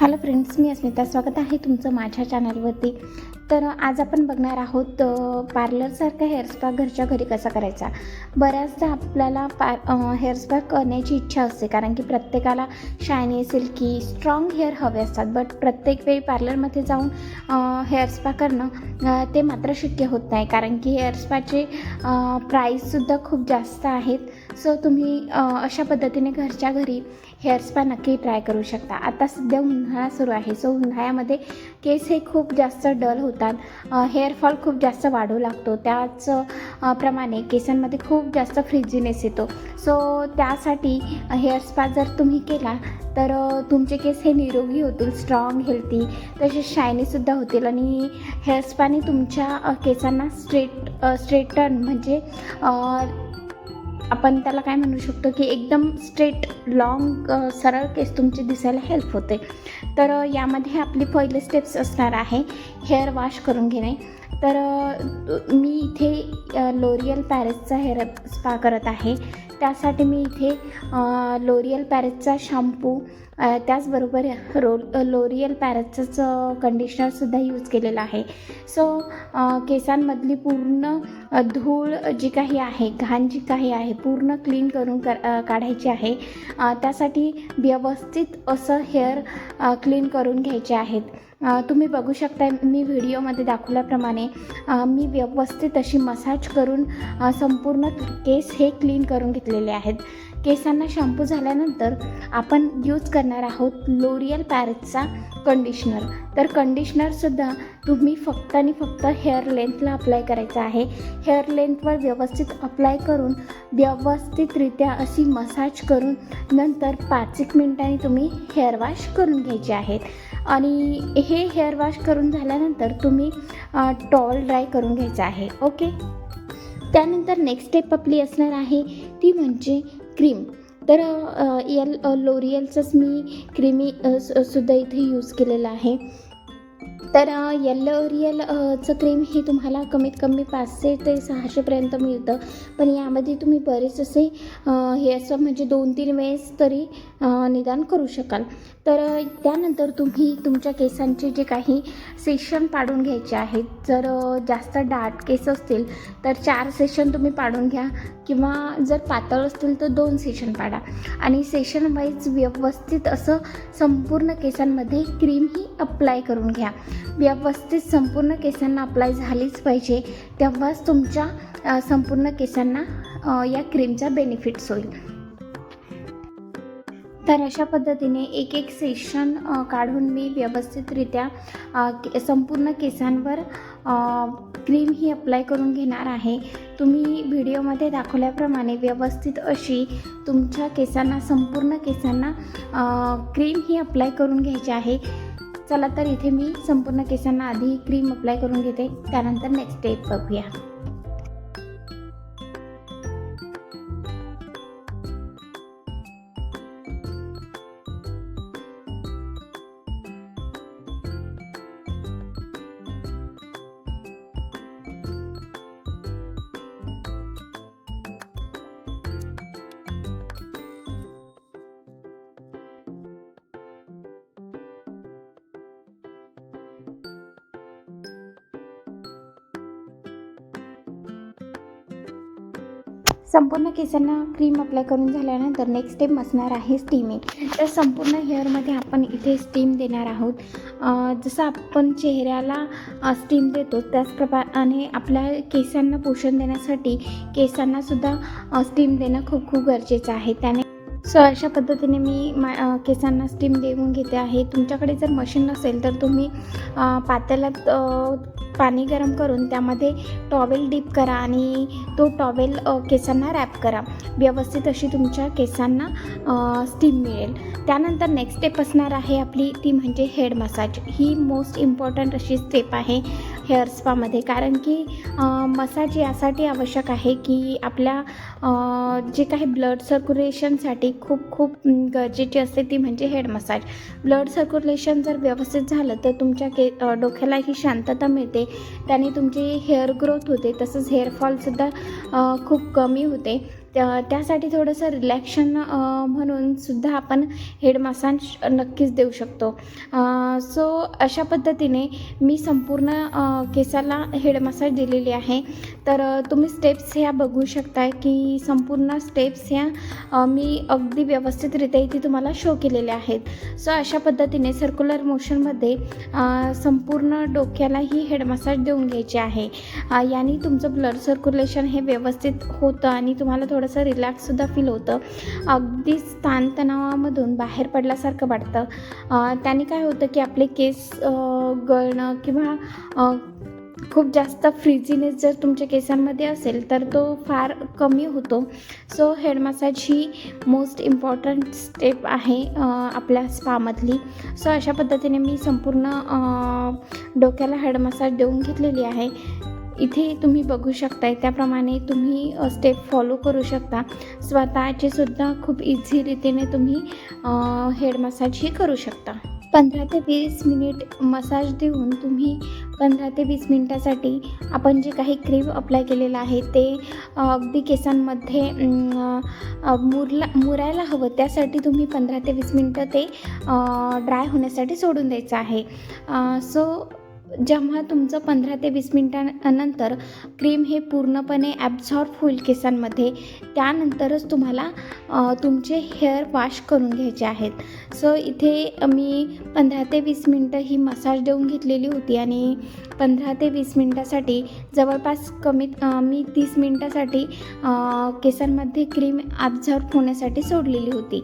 Hello friends मी अस्मिता. स्वागत आहे तुमचं माझ्या चॅनलवरती तर आज आपण बघणार आहोत पार्लरसारखा हेअरस्पा घरच्या घरी कसा करायचा? बऱ्याचदा आपल्याला पार हेअरस्पा करण्याची इच्छा असते कारण की प्रत्येकाला शायनी सिल्की स्ट्रॉंग हेअर हवे असतात. बट प्रत्येक वेळी पार्लरमध्ये जाऊन हेअर स्पा करणं ते मात्र शक्य होत नाही. कारण की हेअर स्पाचे प्राईससुद्धा खूप जास्त आहेत. सो तुम्ही अशा पद्धतीने घरच्या घरी हेअर स्पा नक्की ट्राय करू शकता. आता सध्या उन्हाळा सुरू आहे. सो उन्हाळ्यामध्ये केस हे खूप जास्त डल होतात. हेअरफॉल खूप जास्त वाढू लागतो. त्याच प्रमाणे केसांमध्ये खूप जास्त फ्रिजीनेस येतो. सो त्यासाठी हेअर स्पा जर तुम्ही केला तर तुमचे केस हे निरोगी होतील स्ट्रॉंग हेल्थी तसेच शायनीसुद्धा होतील आणि हेअर स्पाने तुमच्या केसांना स्ट्रेट स्ट्रेटन म्हणजे आपण त्याला काय म्हणू शकतो की एकदम स्ट्रेट लॉंग सरळ केस तुमची दिसायला हेल्प होते. तर यामध्ये आपली पहिले स्टेप्स असणार आहे हेअर वॉश करून घेणे. तर मी इथे लोरियल पॅरेसचा हेअर स्पा करत आहे. त्यासाठी मी इथे लोरियल पॅरेसचा शॅम्पू त्याचबरोबर रो लोरियल पॅरेसचंच कंडिशनरसुद्धा यूज केलेलं आहे. सो केसांमधली पूर्ण धूळ जी काही आहे घाण जी काही आहे पूर्ण क्लीन करून कर काढायची आहे. त्यासाठी व्यवस्थित असं हेअर क्लीन करून घ्यायचे आहेत. तुम्ही बघू शकता मी व्हिडिओमध्ये दाखवल्याप्रमाणे मी व्यवस्थित अशी मसाज करून संपूर्ण केस हे क्लीन करून घेतलेले आहेत. केसांना शॅम्पू झाल्यानंतर आपण यूज करणार आहोत लोरियल पॅरेटचा कंडिशनर तर कंडिशनरसुद्धा तुम्ही फक्त आणि फक्त हेअर लेंथला अप्लाय करायचं आहे. हेअर लेंथवर व्यवस्थित अप्लाय करून व्यवस्थितरित्या अशी मसाज करून नंतर पाच एक मिनिटांनी तुम्ही हेअर वॉश करून घ्यायचे आहेत. आणि हे हेअर वॉश करून झाल्यानंतर तुम्ही टॉल ड्राय करून घ्यायचं आहे ओके त्यानंतर नेक्स्ट स्टेप आपली असणार आहे ती म्हणजे क्रीम तर यल लोरियलचंच मी क्रीमी स- सुद्धा इथे यूज केलेलं आहे. तर अ, येल्लो चं क्रीम हे तुम्हाला कमीत कमी पाचशे ते सहाशेपर्यंत मिळतं. पण यामध्ये तुम्ही बरेच असे हे असं म्हणजे दोन तीन वेळेस तरी निदान करू शकाल. तर त्यानंतर तुम्ही तुमच्या केसांचे जे काही सेशन पाडून घ्यायचे आहेत जर जास्त दाट केस असतील तर चार सेशन तुम्ही पाडून घ्या किंवा जर पातळ असतील तर दोन सेशन पाडा. आणि सेशन वाईज व्यवस्थित असं संपूर्ण केसांमध्ये क्रीम ही अप्लाय करून घ्या. व्यवस्थित संपूर्ण केसांना अप्लाय झालीच पाहिजे. तेव्हाच तुमच्या संपूर्ण केसांना या क्रीमचा बेनिफिट्स होईल. तर अशा पद्धतीने एक एक सेशन काढून मी व्यवस्थितरित्या के संपूर्ण केसांवर क्रीम ही अप्लाय करून घेणार आहे. तुम्ही व्हिडिओमध्ये दाखवल्याप्रमाणे व्यवस्थित अशी तुमच्या केसांना संपूर्ण केसांना क्रीम ही अप्लाय करून घ्यायची आहे. चला तर इथे मी संपूर्ण केसांना आधी क्रीम अप्लाय करून घेते. त्यानंतर नेक्स्ट स्टेप बघूया. संपूर्ण केसांना क्रीम अप्लाय करून झाल्यानंतर नेक्स्ट स्टेप असणार आहे स्टीमिंग तर संपूर्ण हेअरमध्ये आपण इथे स्टीम देणार आहोत. जसं आपण चेहऱ्याला स्टीम देतो त्याचप्रमाणे आपल्या केसांना पोषण देण्यासाठी केसांनासुद्धा स्टीम देणं खूप खूप गरजेचं आहे. त्याने सो अशा पद्धतीने मी मा केसांना स्टीम देऊन घेते आहे. तुमच्याकडे जर मशीन नसेल तर तुम्ही पातेल्यात पाणी गरम करून त्यामध्ये टॉवेल डीप करा आणि तो टॉवेल केसांना रॅप करा. व्यवस्थित अशी तुमच्या केसांना स्टीम मिळेल. त्यानंतर नेक्स्ट स्टेप असणार आहे आपली ती म्हणजे हेड मसाज ही मोस्ट इम्पॉर्टंट अशी स्टेप आहे. हेअर स्पामध्ये. कारण की मसाज यासाठी आवश्यक आहे की आपल्या जे काही ब्लड सर्क्युलेशनसाठी खूप खूप गरजेची असते ती म्हणजे हेड मसाज. ब्लड सर्क्युलेशन जर व्यवस्थित झालं तर तुमच्या के डोक्यालाही शांतता मिळते. त्याने तुमची हेअर ग्रोथ होते. तसंच हेअरफॉलसुद्धा खूप कमी होते. त्या त्यासाठी थोडंसं रिलॅक्शन म्हणून सुद्धा आपण हेड मसाज नक्कीच देऊ शकतो. सो अशा पद्धतीने मी संपूर्ण केसाला हेड मसाज दिलेली आहे. तर तुम्ही स्टेप्स ह्या बघू शकताय की संपूर्ण स्टेप्स ह्या मी अगदी व्यवस्थितरित्या इथे तुम्हाला शो केलेल्या आहेत. सो अशा पद्धतीने सर्क्युलर मोशनमध्ये संपूर्ण डोक्याला ही हेड मसाज देऊन घ्यायची आहे. याने तुमचं ब्लड सर्क्युलेशन हे व्यवस्थित होतं आणि तुम्हाला थोडं थोडंसं रिलॅक्ससुद्धा फील होतं. अगदीच ताणतणावामधून बाहेर पडल्यासारखं वाटतं. त्याने काय होतं की आपले केस गळणं किंवा खूप जास्त फ्रिजीनेस जर तुमच्या केसांमध्ये असेल तर तो फार कमी होतो. सो हेड मसाज ही मोस्ट इम्पॉर्टंट स्टेप आहे आपल्या स्पामधली सो अशा पद्धतीने मी संपूर्ण डोक्याला हेड मसाज देऊन घेतलेली आहे. इथे तुम्ही बघू शकताय त्याप्रमाणे तुम्ही स्टेप फॉलो करू शकता. स्वतःचे सुद्धा खूप इझी रीतीने तुम्ही हेड मसाजही करू शकता. पंधरा ते वीस मिनिट मसाज देऊन तुम्ही पंधरा ते वीस मिनटासाठी आपण जे काही क्रीम अप्लाय केलेलं आहे ते अगदी केसांमध्ये मुरला मुरायला हवं त्यासाठी तुम्ही पंधरा ते वीस मिनटं ते ड्राय होण्यासाठी सोडून द्यायचं आहे. सो जेव्हा तुमचं पंधरा ते वीस मिनटानंतर क्रीम हे पूर्णपणे ॲब्झॉर्ब होईल केसांमध्ये त्यानंतरच तुम्हाला तुमचे हेअर वॉश करून घ्यायचे आहेत. सो इथे मी पंधरा ते वीस मिनटं ही मसाज देऊन घेतलेली होती आणि पंधरा ते वीस मिनटासाठी जवळपास कमीत मी तीस मिनटासाठी केसांमध्ये क्रीम ॲब्झॉर्ब होण्यासाठी सोडलेली होती.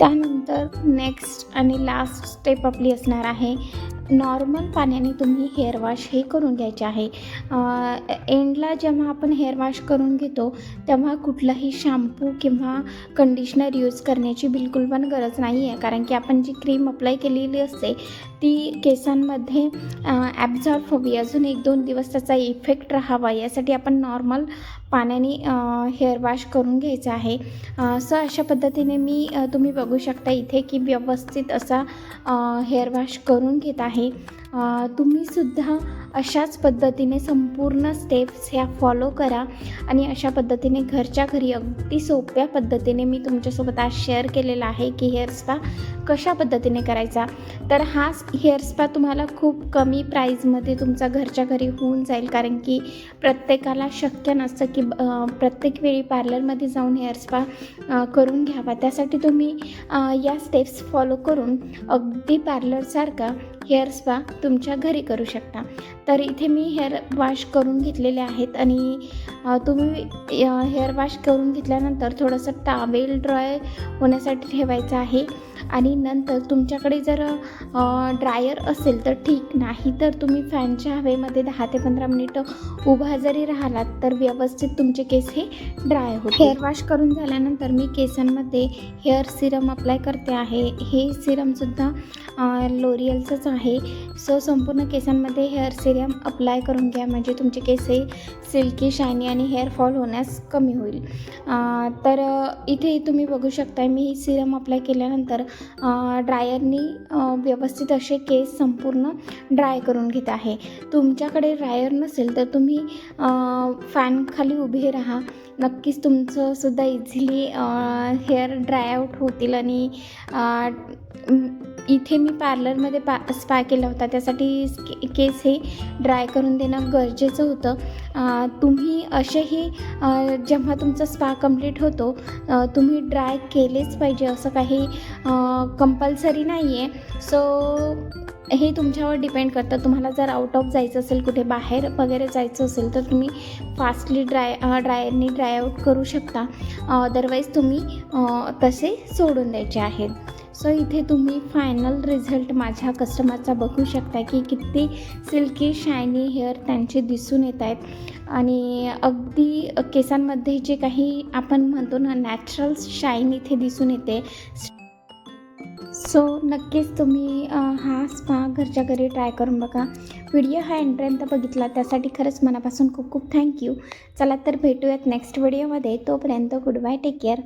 त्यानंतर नेक्स्ट आणि लास्ट स्टेप आपली असणार आहे. नॉर्मल पाण्याने तुम्ही हेअर वॉश हे करून घ्यायचे आहे. एंडला जेव्हा आपण हेअर वॉश करून घेतो तेव्हा कुठलाही शॅम्पू किंवा कंडिशनर यूज करण्याची बिलकुल पण गरज नाही आहे कारण की आपण जी क्रीम अप्लाय केलेली असते ती केसांमध्ये ॲब्झॉर्ब व्हावी अजून एक दोन दिवस त्याचा इफेक्ट राहावा. यासाठी आपण नॉर्मल पाण्याने हेअर वॉश करून घ्यायचं आहे. सो अशा पद्धतीने मी तुम्ही बघू शकता इथे की व्यवस्थित असा हेअर वॉश करून घेत आहे. तुम्हीसुद्धा अशाच पद्धतीने संपूर्ण स्टेप्स ह्या फॉलो करा आणि अशा पद्धतीने घरच्या घरी अगदी सोप्या पद्धतीने मी तुमच्यासोबत आज शेअर केलेला आहे की हेअर स्पा कशा पद्धतीने करायचा. तर हा हेअर स्पा तुम्हाला खूप कमी प्राईजमध्ये तुमचा घरच्या घरी होऊन जाईल. कारण की प्रत्येकाला शक्य नसतं की प्रत्येक वेळी पार्लरमध्ये जाऊन हेअर स्पा करून घ्यावा. त्यासाठी तुम्ही या स्टेप्स फॉलो करून अगदी पार्लरसारखा हेअर स्पा तुमच्या घरी करू शकता. तर इथे मी हेअर वॉश करून घेतलेले आहेत आणि तुम्ही हेअर वॉश करून घेतल्यानंतर थोडंसं टावेल ड्राय होण्यासाठी ठेवायचं आहे. आणि नंतर तुमच्याकडे जर ड्रायर असेल तर ठीक नाही तर तुम्ही फॅनच्या हवेमध्ये दहा ते पंधरा मिनिटं उभा जरी राहिलात तर व्यवस्थित तुमचे केस हे ड्राय होते हेअर वॉश करून झाल्यानंतर मी केसांमध्ये हेअर सिरम अप्लाय करते आहे. हे सिरमसुद्धा लोरियलचंच आहे. सो संपूर्ण केसांमध्ये हेअर सिरम अप्लाय करून घ्या. म्हणजे तुमचे केस हे सिल्की शायनी आणि हेअर फॉल होण्यास कमी होईल. तर इथे तुम्ही बघू शकता मी ही सिरम अप्लाय केल्यानंतर ड्रायरनी व्यवस्थित असे केस संपूर्ण ड्राय करून घेत आहे. तुमच्याकडे ड्रायर नसेल तर तुम्ही फॅनखाली उभे राहा. नक्कीच तुमचं सुद्धा इझिली हेअर ड्राय आऊट होतील आणि इथे मी पार्लरमध्ये पा स्पा केला होता. त्यासाठी केस हे ड्राय करून देणं गरजेचं होतं. तुम्ही असेही जेव्हा तुमचा स्पा कंप्लीट होतो तुम्ही ड्राय केलेच पाहिजे असं काही कंपल्सरी नाही आहे सो हे तुमच्यावर डिपेंड करतं. तुम्हाला जर आउट ऑफ जायचं असेल कुठे बाहेर वगैरे जायचं असेल तर तुम्ही फास्टली ड्राय ड्रायरनी ड्राय आऊट करू शकता. अदरवाईज तुम्ही तसे सोडून द्यायचे आहेत. सो इथे तुम्ही फायनल रिझल्ट माझ्या कस्टमरचा बघू शकता की किती सिल्की शायनी हेअर त्यांचे दिसून येत आहेत. आणि अगदी केसांमध्ये जे काही आपण म्हणतो ना नॅचरल शाईन इथे दिसून येते. सो नक्कीच तुम्ही हा स्पा घरच्या घरी ट्राय करून बघा. व्हिडिओ हा एंडपर्यंत बघितला त्यासाठी खरंच मनापासून खूप खूप थँक्यू चला तर भेटूयात नेक्स्ट व्हिडिओमध्ये तोपर्यंत गुड बाय टेक केअर